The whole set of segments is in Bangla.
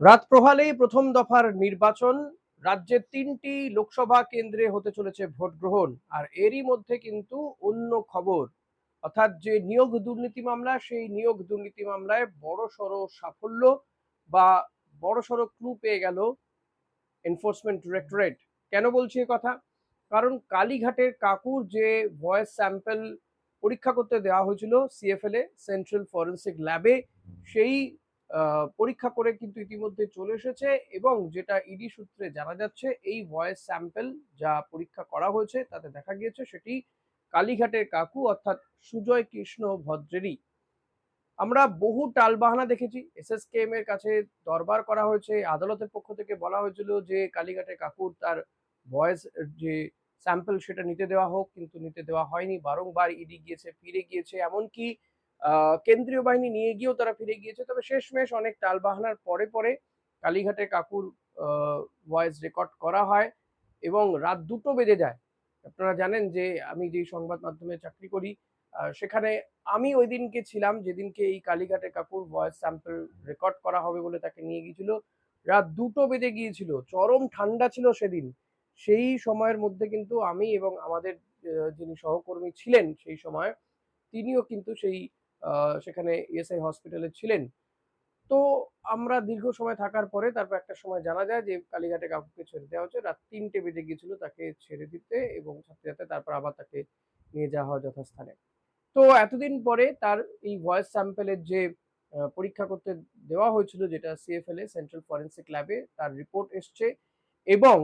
রাত প্রহালেই প্রথম দফার নির্বাচন রাজ্যের তিনটি লোকসভা কেন্দ্রে হতে চলেছে ভোট গ্রহণ, আর এরই মধ্যে কিন্তু অন্য খবর। অর্থাৎ যে নিয়োগ দুর্নীতি মামলা, সেই নিয়োগ দুর্নীতি মামলায় বড় সড়ো সাফল্য বা বড় সড়ো ক্লু পেয়ে গেল এনফোর্সমেন্ট ডিরেক্টরেট কেন বলছি কথা? কারণ কালীঘাটের কাকুর যে ভয়েস স্যাম্পল পরীক্ষা করতে দেওয়া হয়েছিল সিএফএল এ সেন্ট্রাল ফরেন্সিক ল্যাবে সেই পরীক্ষা করে কিন্তু ইতিমধ্যে চলে এসেছে এবং যেটা ইডি সূত্রে জানা যাচ্ছে, এই ভয়েস স্যাম্পল যা পরীক্ষা করা হয়েছে তাতে দেখা গিয়েছে সেটি কালীঘাটের কাকু অর্থাৎ সুজয় কৃষ্ণ ভদ্রেরই। আমরা বহু টালবাহানা দেখেছি এসএসকেএম এর কাছে দরবার করা হয়েছে, আদালতের পক্ষ থেকে বলা হয়েছিল যে কালীঘাটের কাকুর তার ভয়েস যে স্যাম্পল সেটা নিতে দেওয়া হোক, কিন্তু নিতে দেওয়া হয়নি, বারংবার ইডি গিয়েছে, ফিরে গিয়েছে, এমনকি কেন্দ্রীয় বাহিনী নিয়ে গিয়েও তারা ফিরে গিয়েছে। তবে শেষমেশ অনেক টালবাহানার পরে পরে কালীঘাটে কাকুর ভয়েস রেকর্ড করা হয় এবং রাত দুটো বেজে যায়। আপনারা জানেন যে আমি যেই সংবাদ মাধ্যমে চাকরি করি সেখানে আমি ওই দিনকে ছিলাম যেদিনকে এই কালীঘাটে কাকুর ভয়েস স্যাম্পল রেকর্ড করা হবে বলে তাকে নিয়ে গিয়েছিল। রাত দুটো বেজে গিয়েছিল, চরম ঠান্ডা ছিল সেদিন। সেই সময়ের মধ্যে কিন্তু আমি এবং আমাদের যিনি সহকর্মী ছিলেন সেই সময়, তিনিও কিন্তু সেই সেখানে ইএসআই হসপিটালে ছিলেন। তো আমরা দীর্ঘ সময় থাকার পরে তারপর একটা সময় জানা যায় যে কালীঘাটে কাকুকে ছেড়ে দেওয়া হচ্ছে রাত তিনটে বেজে গিয়েছিল তাকে ছেড়ে দিতে এবং ছাত্রী যাতে তারপর আবার তাকে নিয়ে যাওয়া হয় যথাস্থানে। তো এতদিন পরে তার এই ভয়েস স্যাম্পেলের যে পরীক্ষা করতে দেওয়া হয়েছিল যেটা সিএফএল এ সেন্ট্রাল ফরেন্সিক ল্যাবে তার রিপোর্ট এসছে এবং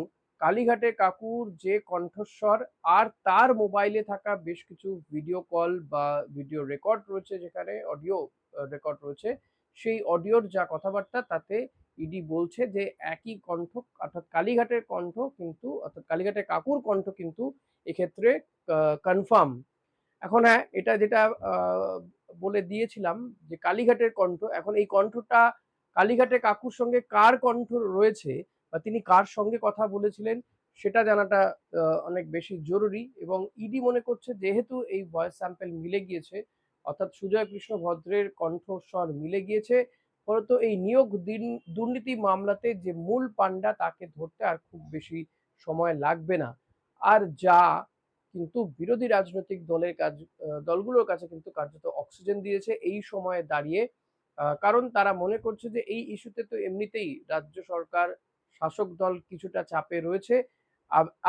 কালীঘাটে কাকুর যে কণ্ঠস্বর আর তার মোবাইলে থাকা বেশ কিছু ভিডিও কল বা ভিডিও রেকর্ড রয়েছে যেখানে অডিও রেকর্ড রয়েছে, সেই অডিওর যা কথাবার্তা তাতে ইডি বলছে যে একই কণ্ঠ, অর্থাৎ কালীঘাটের কণ্ঠ কিন্তু, অর্থাৎ কালীঘাটের কাকুর কণ্ঠ কিন্তু এক্ষেত্রে কনফার্ম এখন হ্যাঁ এটা যেটা বলে দিয়েছিলাম যে কালীঘাটের কণ্ঠ, এখন এই কণ্ঠটা কালীঘাটের কাকুর সঙ্গে কার কণ্ঠ রয়েছে বা তিনি কার সঙ্গে কথা বলেছিলেন সেটা জানাটা অনেক বেশি জরুরি এবং ইডি মনে করছে যেহেতু এই ভয়েস স্যাম্পেল মিলে গিয়েছে, অর্থাৎ সুজয় কৃষ্ণ ভদ্রের কণ্ঠস্বর মিলে গিয়েছে, ফলত এই নিয়োগ দুর্নীতি মামলাতে যে মূল পান্ডা তাকে ধরতে আর খুব বেশি সময় লাগবে না। আর যা কিন্তু বিরোধী রাজনৈতিক দলের কাজ দলগুলোর কাছে কিন্তু কার্যত অক্সিজেন দিয়েছে এই সময়ে দাঁড়িয়ে কারণ তারা মনে করছে যে এই ইস্যুতে তো এমনিতেই রাজ্য সরকার শাসক দল কিছুটা চাপে রয়েছে।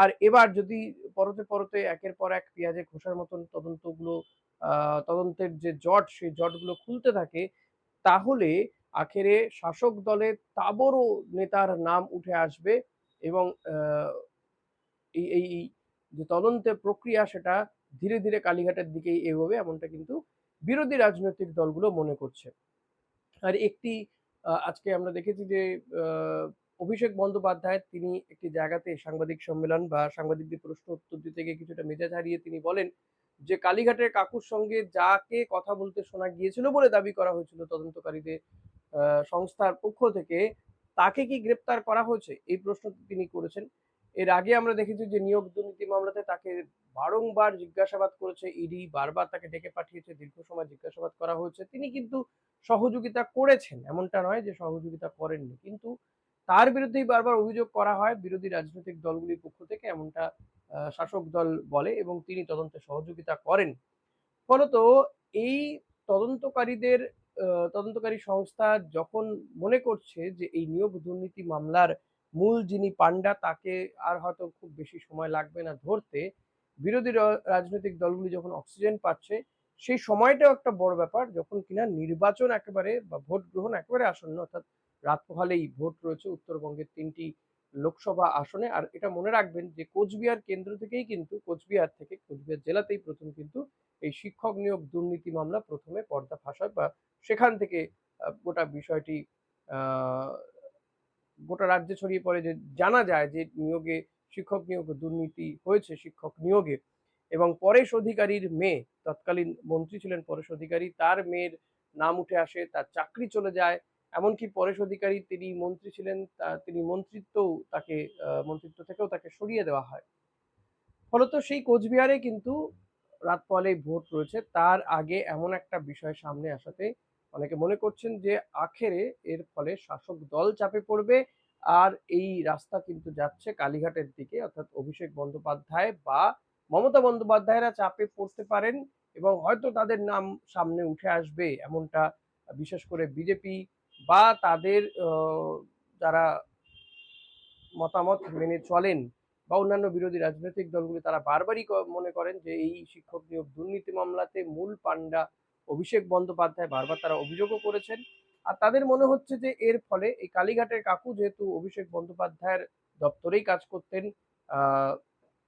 আর এবার যদি পরতে পরতে একের পর এক পেঁয়াজে খোসার মতন তদন্তগুলো তদন্তের যে জট, সেই জটগুলো খুলতে থাকে, তাহলে আখেরে শাসক দলের তাবড় নেতার নাম উঠে আসবে এবং এই এই যে তদন্তের প্রক্রিয়া সেটা ধীরে ধীরে কালীঘাটের দিকেই এগোবে এমনটা কিন্তু বিরোধী রাজনৈতিক দলগুলো মনে করছে। আর একটি আজকে আমরা দেখেছি যে অভিষেক বন্দ্যোপাধ্যায় তিনি একটি জায়গাতে সাংবাদিক সম্মেলন বা সাংবাদিকদের প্রশ্ন উত্তর দিতে গিয়ে কিছুটা মেজাজ হারিয়ে তিনি বলেন যে, কালীঘাটের কাকুর সঙ্গে যাকে কথা বলতে শোনা গিয়েছিল বলে দাবি করা হয়েছিল তদন্তকারীদের সংস্থার পক্ষ থেকে, তাকে কি গ্রেপ্তার করা হয়েছে? এই প্রশ্ন তিনি করেছেন। এর আগে আমরা দেখেছি যে, নিয়োগ দুর্নীতি মামলাতে তাকে বারংবার জিজ্ঞাসাবাদ করেছে ইডি, বারবার তাকে ডেকে পাঠিয়েছে, দীর্ঘ সময় জিজ্ঞাসাবাদ করা হয়েছে। তিনি কিন্তু সহযোগিতা করেছেন। এমনটা নয় যে সহযোগিতা করেননি। কিন্তু তার বিরুদ্ধেই বারবার অভিযোগ করা হয় বিরোধী রাজনৈতিক দলগুলির পক্ষ থেকে, এমনটা শাসক দল বলে এবং তিনি তদন্তে সহযোগিতা করেন। ফলত এই তদন্তকারীদের তদন্তকারী সংস্থা যখন মনে করছে যে এই নিয়োগ দুর্নীতি মামলার মূল যিনি পান্ডা তাকে আর হয়তো খুব বেশি সময় লাগবে না ধরতে, বিরোধী রাজনৈতিক দলগুলি যখন অক্সিজেন পাচ্ছে, সেই সময়টাও একটা বড় ব্যাপার। যখন কিনা নির্বাচন একেবারে বা ভোট গ্রহণ একেবারে আসন্ন, অর্থাৎ রাত পোহালেই ভোট রয়েছে উত্তরবঙ্গের তিনটি লোকসভা আসনে। আর এটা মনে রাখবেন যে কোচবিহার কেন্দ্র থেকেই কিন্তু, কোচবিহার থেকে কোচবিহার জেলাতেই প্রথম কিন্তু এই শিক্ষক নিয়োগ দুর্নীতি মামলা প্রথমে পর্দা ফাঁসায় বা সেখান থেকে গোটা বিষয়টি গোটা রাজ্যে ছড়িয়ে পড়ে যে জানা যায় যে নিয়োগে, শিক্ষক নিয়োগ দুর্নীতি হয়েছে শিক্ষক নিয়োগে। এবং পরেশ অধিকারীর মেয়ে, তৎকালীন মন্ত্রী ছিলেন পরেশ অধিকারী, তার মেয়ের নাম উঠে আসে, তার চাকরি চলে যায় এমনকি পরেশ অধিকারী তিনি মন্ত্রী ছিলেন তিনি মন্ত্রিত্বও তাকে মন্ত্রিত্ব থেকেও তাকে সরিয়ে দেওয়া হয়। ফলত সেই কোচবিহারে কিন্তু রাত পলে ভোট রয়েছে। তার আগে এমন একটা বিষয় সামনে আসাতে অনেকে মনে করছেন যে, আখেরে এর ফলে শাসক দল চাপে পড়বে আর এই রাস্তা কিন্তু যাচ্ছে কালীঘাটের দিকে। অর্থাৎ অভিষেক বন্দ্যোপাধ্যায় বা মমতা বন্দ্যোপাধ্যায়রা চাপে পড়তে পারেন এবং হয়তো তাদের নাম সামনে উঠে আসবে এমনটা, বিশেষ করে বিজেপি বা তাদের যারা মতামত মেনে চলেন বা অন্যান্য বিরোধী রাজনৈতিক দলগুলি তারা বারবারই মনে করেন যে এই শিক্ষক নিয়োগ দুর্নীতি মামলাতে মূল পাণ্ডা অভিষেক বন্দ্যোপাধ্যায় বারবার তারা অভিযোগও করেছেন। আর তাদের মনে হচ্ছে যে এর ফলে এই কালীঘাটের কাকু যেহেতু অভিষেক বন্দ্যোপাধ্যায়ের দপ্তরেই কাজ করতেন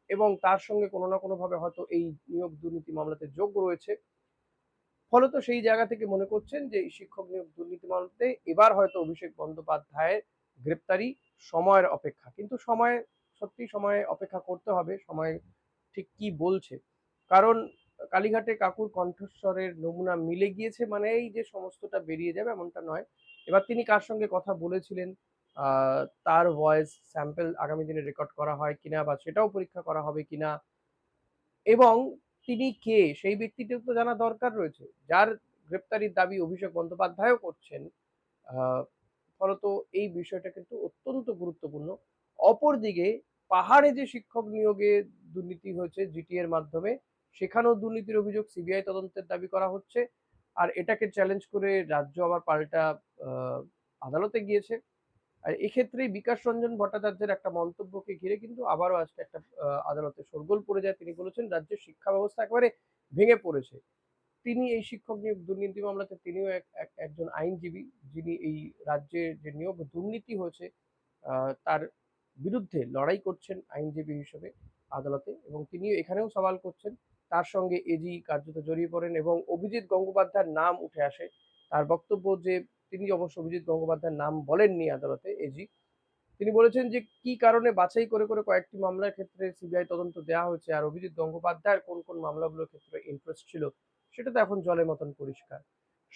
এবং তার সঙ্গে কোনো না কোনোভাবে হয়তো এই নিয়োগ দুর্নীতি মামলাতে যোগ রয়েছে। ফলত সেই জায়গা থেকে মনে করছেন যে এই শিক্ষক নিয়োগ দুর্নীতি মামলাতে এবার হয়তো অভিষেক বন্দ্যোপাধ্যায়ের গ্রেপ্তারি সময়ের অপেক্ষা। কিন্তু সময়, সত্যি সময় অপেক্ষা করতে হবে, সময় ঠিক কি বলছে? কারণ কালীঘাটে কাকুর কণ্ঠস্বরের নমুনা মিলে গিয়েছে মানে এই যে সমস্তটা বেরিয়ে যাবে এমনটা নয়। এবার তিনি কার সঙ্গে কথা বলেছিলেন? তার ভয়েস স্যাম্পল আগামী দিনে রেকর্ড করা হয় কিনা বা সেটাও পরীক্ষা করা হবে কিনা? এবং তিনি কে? সেই ব্যক্তিটিও তো জানা দরকার রয়েছে। যার গ্রেপ্তারির দাবি অভিষেক বন্দ্যোপাধ্যায়ও করছেন ফলত এই বিষয়টা কিন্তু অত্যন্ত গুরুত্বপূর্ণ। অপরদিকে পাহাড়ে যে শিক্ষক নিয়োগে দুর্নীতি হয়েছে জিটি এর মাধ্যমে, সেখানেও দুর্নীতির অভিযোগ সিবিআই তদন্তের দাবি করা হচ্ছে। আর এটাকে চ্যালেঞ্জ করে রাজ্য আবার পাল্টা আদালতে গিয়েছে। আর এক্ষেত্রে বিকাশ রঞ্জন ভট্টাচার্যের একটা মন্তব্যকে ঘিরে কিন্তু আবারও আজকে একটা আদালতে শোরগোল পড়ে যায়। তিনি বলেছেন, রাজ্যের শিক্ষা ব্যবস্থা একেবারে ভেঙে পড়েছে। তিনি এই শিক্ষক নিয়োগ, দুর্নীতি মামলাতে তিনিও এক- এক- একজন আইনজীবী যিনি এই রাজ্যে যে নিয়োগ, দুর্নীতি হয়েছে তার বিরুদ্ধে লড়াই করছেন আইনজীবী হিসেবে আদালতে এবং তিনিও এখানেও সওয়াল করছেন। তার সঙ্গে এজি কার্যত জড়িয়ে পড়েন এবং অভিজিৎ গঙ্গোপাধ্যায়ের নাম উঠে আসে। তার বক্তব্য যে তিনি অবশ্য অভিজিৎ গঙ্গোপাধ্যায়ের নাম বলেননি আদালতে এজি তিনি বলেছেন যে কি কারণে বাছাই করে করে কয়েকটি মামলার ক্ষেত্রে সিবিআই তদন্ত দেওয়া হয়েছে আর অভিজিৎ গঙ্গোপাধ্যায়ের কোন কোন মামলাগুলোর ক্ষেত্রে ইন্টারেস্ট ছিল সেটা তো এখন জলের মতন পরিষ্কার।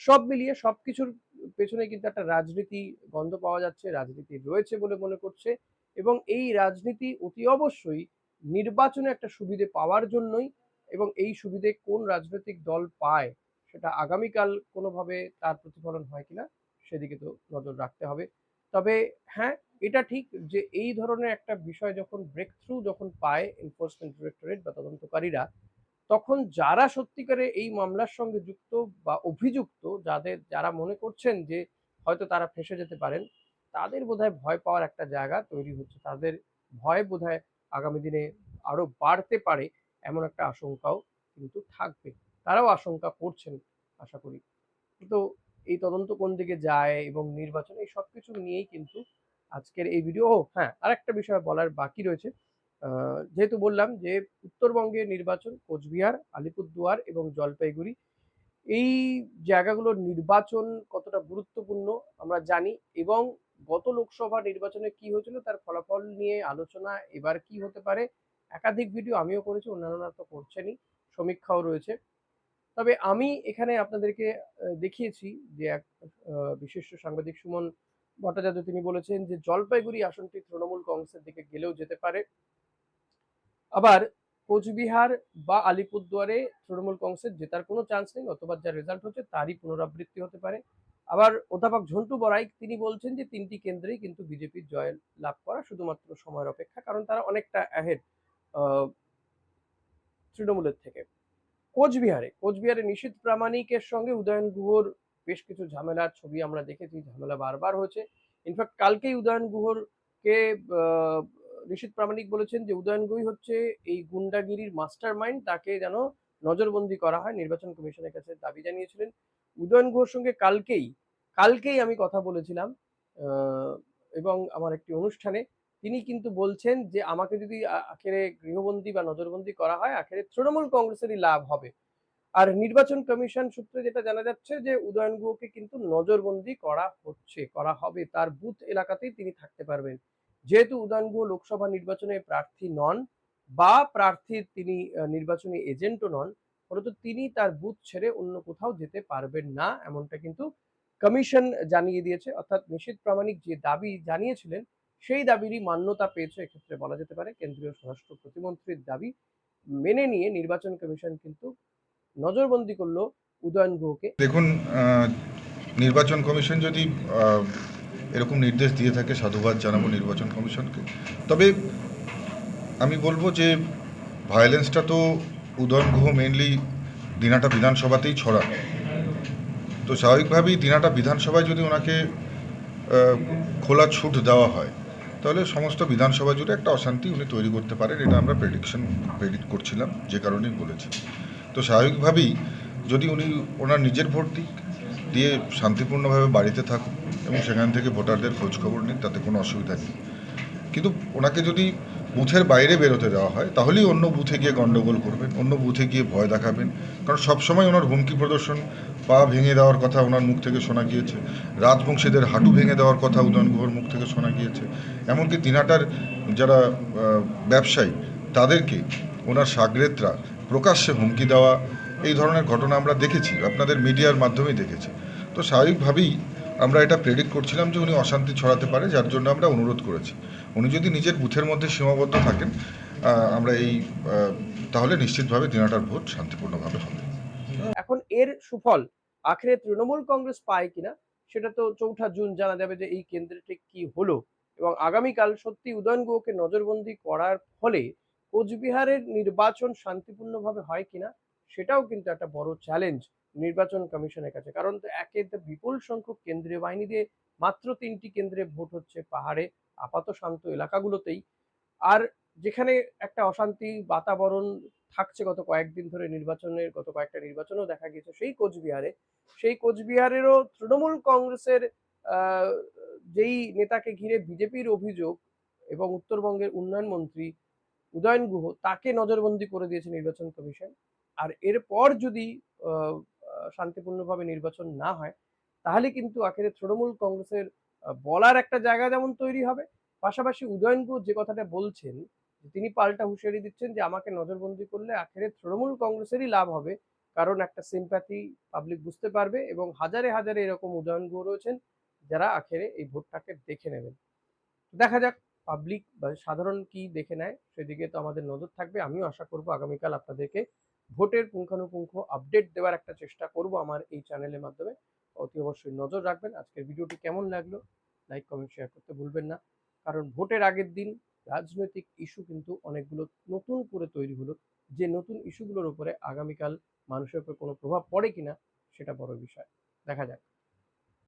সব মিলিয়ে সবকিছুর পেছনে কিন্তু একটা রাজনীতি গন্ধ পাওয়া যাচ্ছে, রাজনীতি রয়েছে বলে মনে করছে এবং এই রাজনীতি অতি অবশ্যই নির্বাচনে একটা সুবিধে পাওয়ার জন্যই এবং এই সুবিধে কোন রাজনৈতিক দল পায় সেটা আগামীকাল কোনোভাবে তার প্রতিফলন হয় কিনা সেদিকে তো নজর রাখতে হবে। তবে হ্যাঁ এটা ঠিক যে এই ধরনের একটা বিষয় যখন ব্রেক থ্রু যখন পায় এনফোর্সমেন্ট ডিরেক্টরেট বা তদন্তকারীরা, তখন যারা সত্যিকারে এই মামলার সঙ্গে যুক্ত বা অভিযুক্ত, যাদের, যারা মনে করছেন যে হয়তো তারা ফেসে যেতে পারেন, তাদের বোধহয় ভয় পাওয়ার একটা জায়গা তৈরি হচ্ছে। তাদের ভয় বোধহয় আগামী দিনে আরও বাড়তে পারে এমন একটা আশঙ্কাও কিন্তু থাকবে। তারাও আশঙ্কা করছেন, আশা করি। তো এই তদন্ত কোন দিকে যায় এবং নির্বাচন, এই সব কিছু নিয়েই কিন্তু আজকের এই ভিডিও ও হ্যাঁ আরেকটা বিষয় বলার বাকি রয়েছে। যেহেতু বললাম যে উত্তরবঙ্গের নির্বাচন, কোচবিহার, আলিপুরদুয়ার এবং জলপাইগুড়ি, এই জায়গাগুলোর নির্বাচন কতটা গুরুত্বপূর্ণ আমরা জানি এবং গত লোকসভা নির্বাচনে কি হয়েছিল, তার ফলাফল নিয়ে আলোচনা এবার কি হতে পারে, একাধিক ভিডিও আমিও করেছি, অন্যান্যরা তো করছেনই, সমীক্ষাও রয়েছে। তবে আমি এখানে আপনাদেরকে দেখিয়েছি যে এক বিশিষ্ট সাংবাদিক সুমন ভট্টাচার্য তিনি বলেছেন যে জলপাইগুড়ি আসনটি তৃণমূল কংগ্রেসের দিকে গেলেও যেতে পারে। আবার কোচবিহার বা আলিপুরদুয়ারে তৃণমূল কংগ্রেসের জেতার কোনো চান্স নেই, অথবা যা রেজাল্ট হচ্ছে তারই পুনরাবৃত্তি হতে পারে। আবার অধ্যাপক ঝন্টু বড়াই তিনি বলছেন যে তিনটি কেন্দ্রেই কিন্তু বিজেপির জয় লাভ করা শুধুমাত্র সময়ের অপেক্ষা, কারণ তারা অনেকটা অ্যাহেড তৃণমূলের থেকে। কোচবিহারে কোচবিহারে নিশীথ প্রামাণিকের সঙ্গে উদয়ন গুহর বেশ কিছু ঝামেলার ছবি আমরা দেখেছি ঝামেলা বারবার হয়েছে। ইনফ্যাক্ট কালকেই উদয়ন গুহর কে আহ, প্রামাণিক বলেছেন যে উদয়ন গুই হচ্ছে এই গুন্ডাগিরির মাস্টার মাইন্ড তাকে যেন নজরবন্দি করা হয় নির্বাচন কমিশনের কাছে দাবি জানিয়েছিলেন। উদয়ন গুহর সঙ্গে কালকেই কালকেই আমি কথা বলেছিলাম এবং আমার একটি অনুষ্ঠানে তিনি কিন্তু বলছেন যে, আমাকে যদি আখেরে গৃহবন্দী বা নজরবন্দি করা হয়, আখেরে তৃণমূল কংগ্রেসেরই লাভ হবে। আর নির্বাচন কমিশন সূত্রে যেটা জানা যাচ্ছে যে, উদয়ন গুহকে কিন্তু নজরবন্দি করা হচ্ছে, করা হবে। তার বুথ এলাকাতেই তিনি থাকতে পারবেন। যেহেতু উদয়ন গুহ লোকসভা নির্বাচনে প্রার্থী নন বা প্রার্থীর তিনি নির্বাচনী এজেন্টও নন, ফলত তিনি তার বুথ ছেড়ে অন্য কোথাও যেতে পারবেন না, এমনটা কিন্তু কমিশন জানিয়ে দিয়েছে। অর্থাৎ নিশীথ প্রামাণিক যে দাবি জানিয়েছিলেন সেই দাবিরই মান্যতা পেয়েছে, এক্ষেত্রে বলা যেতে পারে। কেন্দ্রীয় স্বরাষ্ট্র প্রতিমন্ত্রীর দাবি মেনে নিয়ে নির্বাচন কমিশন কিন্তু নজরবন্দি করল উদয়ন গুহকে। দেখুন নির্বাচন কমিশন যদি এরকম নির্দেশ দিয়ে থাকে, সাধুবাদ জানাব নির্বাচন কমিশনকে। তবে আমি বলব যে ভায়োলেন্সটা তো উদয়ন গুহ মেনলি দিনাটা বিধানসভাতেই ছড়া তো স্বাভাবিকভাবেই দিনাটা বিধানসভায় যদি ওনাকে খোলা ছুট দেওয়া হয় তাহলে সমস্ত বিধানসভা জুড়ে একটা অশান্তি উনি তৈরি করতে পারেন, এটা আমরা প্রেডিকশন প্রেডিক্ট করছিলাম, যে কারণেই বলেছি। তো স্বাভাবিকভাবেই যদি উনি ওনার নিজের ভোট দিক, দিয়ে শান্তিপূর্ণভাবে বাড়িতে থাকুন এবং সেখান থেকে ভোটারদের খোঁজখবর নিন তাতে কোনো অসুবিধা নেই। কিন্তু ওনাকে যদি বুথের বাইরে বেরোতে দেওয়া হয়, তাহলেই অন্য বুথে গিয়ে গন্ডগোল করবেন, অন্য বুথে গিয়ে ভয় দেখাবেন। কারণ সবসময় ওনার হুমকি প্রদর্শন পা ভেঙে দেওয়ার কথা ওনার মুখ থেকে শোনা গিয়েছে। রাজবংশীদের হাঁটু ভেঙে দেওয়ার কথা উদয়ন গুহর মুখ থেকে শোনা গিয়েছে। এমনকি তিনাটার যারা ব্যবসায়ী, তাদেরকে ওনার সাগরেতরা প্রকাশ্যে হুমকি দেওয়া, এই ধরনের ঘটনা আমরা দেখেছি, আপনাদের মিডিয়ার মাধ্যমেই দেখেছি। তো স্বাভাবিকভাবেই আমরা এটা প্রেডিক্ট করছিলাম যে উনি অশান্তি ছড়াতে পারে, যার জন্য আমরা অনুরোধ করেছি। উনি যদি নিজের বুথের মধ্যে সীমাবদ্ধ থাকেন আমরা এই তাহলে নিশ্চিতভাবে দিনাটার ভোট শান্তিপূর্ণভাবে হবে। এখন এর সুফল আখেরে তৃণমূল কংগ্রেস পায় কিনা, সেটা তো চৌঠা জুন জানা যাবে যে এই কেন্দ্রে ঠিক কি হলো। এবং আগামীকাল সত্যি উদয়ন গুহকে নজরবন্দি করার ফলে কোচবিহারের নির্বাচন শান্তিপূর্ণভাবে হয় কিনা, সেটাও কিন্তু একটা বড় চ্যালেঞ্জ নির্বাচন কমিশনের কাছে। কারণ তো একে তো বিপুল সংখ্যক কেন্দ্রীয় বাহিনী দিয়ে মাত্র তিনটি কেন্দ্রে ভোট হচ্ছে পাহাড়ে আপাত শান্ত এলাকাগুলোতেই। আর যেখানে একটা অশান্তি বাতাবরণ থাকছে গত কয়েকদিন ধরে নির্বাচনের, গত কয়েকটা নির্বাচনও দেখা গেছে সেই কোচবিহারে। সেই কোচবিহারেরও তৃণমূল কংগ্রেসের যেই নেতাকে ঘিরে বিজেপির অভিযোগ এবং উত্তরবঙ্গের উন্নয়ন মন্ত্রী উদয়ন গুহ, তাকে নজরবন্দি করে দিয়েছে নির্বাচন কমিশন। আর এরপর যদি শান্তিপূর্ণভাবে নির্বাচন না হয়, তাহলে কিন্তু আখেরে তৃণমূল কংগ্রেসের বলার একটা জায়গা যেমন তৈরি হবে। পাশাপাশি উদয়ন গুহ যে কথাটা বলছেন তিনি পাল্টা হুঁশিয়ারি দিচ্ছেন যে আমাকে নজরবন্দি করলে আখেরে তৃণমূল কংগ্রেসেরই লাভ হবে। কারণ একটা সিম্প্যাথি পাবলিক বুঝতে পারবে এবং হাজারে হাজারে এরকম গুহ রয়েছেন যারা আখেরে এই ভোটটাকে দেখে নেবেন। দেখা যাক পাবলিক বা সাধারণ কি দেখে নেয়, সেদিকে তো আমাদের নজর থাকবে। আমিও আশা করব আগামীকাল আপনাদেরকে ভোটের পুঙ্খানুপুঙ্খ আপডেট দেওয়ার একটা চেষ্টা করব আমার এই চ্যানেলের মাধ্যমে। অতি অবশ্যই নজর রাখবেন। আজকের ভিডিওটি কেমন লাগল লাইক কমেন্ট শেয়ার করতে ভুলবেন না। কারণ ভোটের আগের দিন রাজনৈতিক ইস্যু কিন্তু অনেকগুলো নতুন করে তৈরি হলো, যে নতুন ইস্যুগুলোর উপরে আগামীকাল মানুষের উপর কোনো প্রভাব পড়ে কিনা সেটা বড় বিষয়। দেখা যাক।